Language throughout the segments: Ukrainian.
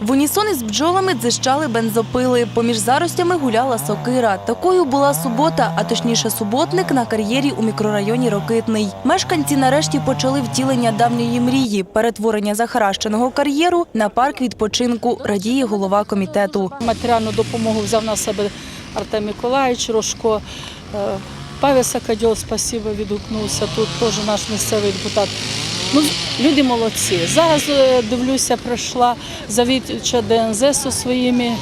В унісон із бджолами дзищали бензопили. Поміж заростями гуляла сокира. Такою була субота, а точніше суботник на кар'єрі у мікрорайоні Рокитний. Мешканці нарешті почали втілення давньої мрії перетворення захаращеного кар'єру на парк відпочинку. Радіє голова комітету. Матеріальну допомогу взяв на себе Артем Миколаївич Рожко. Е, Павел Сакадьол, спасибо, відгукнувся. Тут теж наш місцевий депутат. Ну, люди молодці. Зараз е, дивлюся, прийшла завідувача ДНЗ зі своїми е,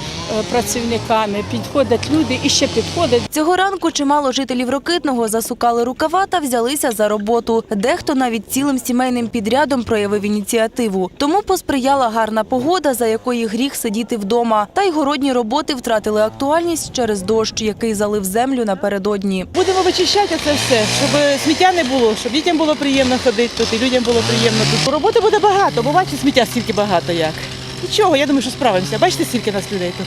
працівниками. Підходять люди і ще підходять. Цього ранку чимало жителів Рокитного засукали рукава та взялися за роботу. Дехто навіть цілим сімейним підрядом проявив ініціативу. Тому посприяла гарна погода, за якої гріх сидіти вдома. Та й городні роботи втратили актуальність через дощ, який залив землю напередодні. Будемо вичищати це все, щоб сміття не було, щоб дітям було приємно ходити тут, і людям було приємно тут. Роботи буде багато, бо бачите, сміття стільки багато як. Нічого, я думаю, що справимося. Бачите, скільки нас людей тут.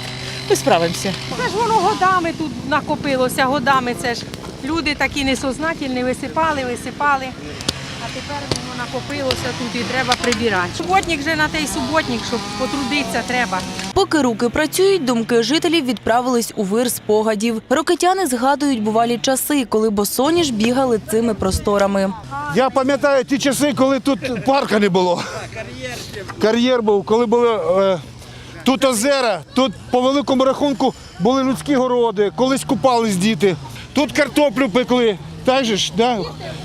Ми справимося. Це ж воно годами тут накопилося, годами це ж люди такі несознательні, висипали, висипали. Тепер воно накопилося тут і треба прибирати. Суботник вже на той суботник, щоб потрудитися треба. Поки руки працюють, думки жителів відправились у вир спогадів. Рокитяни згадують бувалі часи, коли босоніж бігали цими просторами. Я пам'ятаю ті часи, коли тут парка не було. Кар'єр був, коли були е, тут озера, тут по великому рахунку були людські городи, колись купались діти, тут картоплю пекли. Так же ж, да?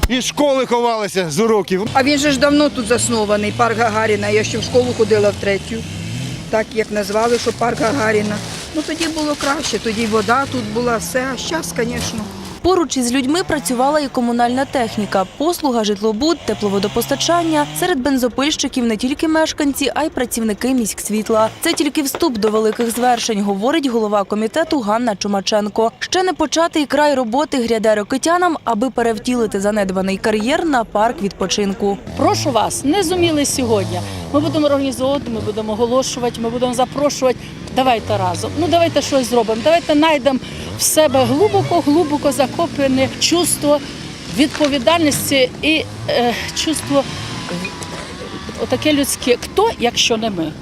і школи ховалися з уроків. А він же ж давно тут заснований, парк Гагаріна. Я ще в школу ходила в третю, так як назвали, що парк Гагаріна. Ну тоді було краще, тоді вода тут була, все, а зараз, звісно. Поруч із людьми працювала і комунальна техніка, послуга, житлобуд, тепловодопостачання. Серед бензопильщиків не тільки мешканці, а й працівники міськсвітла. Це тільки вступ до великих звершень, говорить голова комітету Ганна Чумаченко. Ще не початий край роботи гряде рокитянам, аби перевтілити занедбаний кар'єр на парк відпочинку. Прошу вас, не зуміли сьогодні. Ми будемо організовувати, ми будемо оголошувати, ми будемо запрошувати. Давайте разом. Ну давайте щось зробимо. Давайте знайдемо в себе глибоко, глибоко закоплене чувство відповідальності і е, чувство е, отаке людське. Хто, якщо не ми?